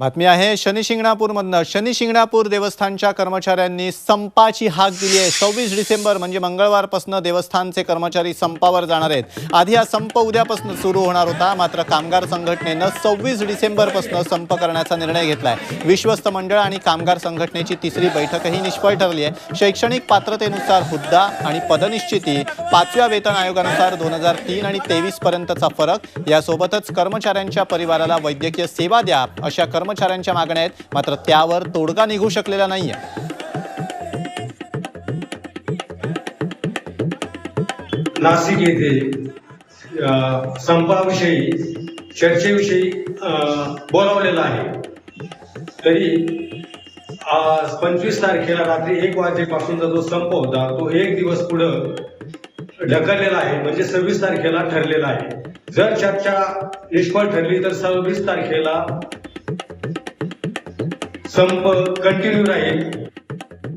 बातमी आहे शनी शिंगणापूरमधनं. शनी शिंगणापूर देवस्थानच्या कर्मचाऱ्यांनी संपाची हाक दिली आहे. सव्वीस डिसेंबर म्हणजे मंगळवारपासून देवस्थानचे कर्मचारी संपावर जाणार आहेत. आधी हा संप उद्यापासून सुरू होणार होता. मात्र कामगार संघटनेनं सव्वीस डिसेंबरपासून संप करण्याचा निर्णय घेतला आहे विश्वस्त मंडळ आणि कामगार संघटनेची तिसरी बैठकही निष्फळ ठरली आहे. शैक्षणिक पात्रतेनुसार हुद्दा आणि पदनिश्चिती पाचव्या वेतन आयोगानुसार दोन हजार तीन आणि तेवीस पर्यंतचा फरक यासोबतच कर्मचाऱ्यांच्या परिवाराला वैद्यकीय सेवा द्या अशा कर्मचाऱ्यांच्या मागण्या आहेत मात्र त्यावर तोडगा निघू शकलेला नाहीये. नाशिक येथे संपाविषयी चर्चेविषयी अ, बोलावलेलं आहे. तरी आज पंचवीस तारखेला रात्री एक वाजेपासूनचा जो संप होता तो एक दिवस पुढं ढकललेला आहे म्हणजे सव्वीस तारखेला ठरलेला आहे. जर चर्चा निष्फळ ठरली तर सव्वीस तारखेला संप कंटिन्यू राहील.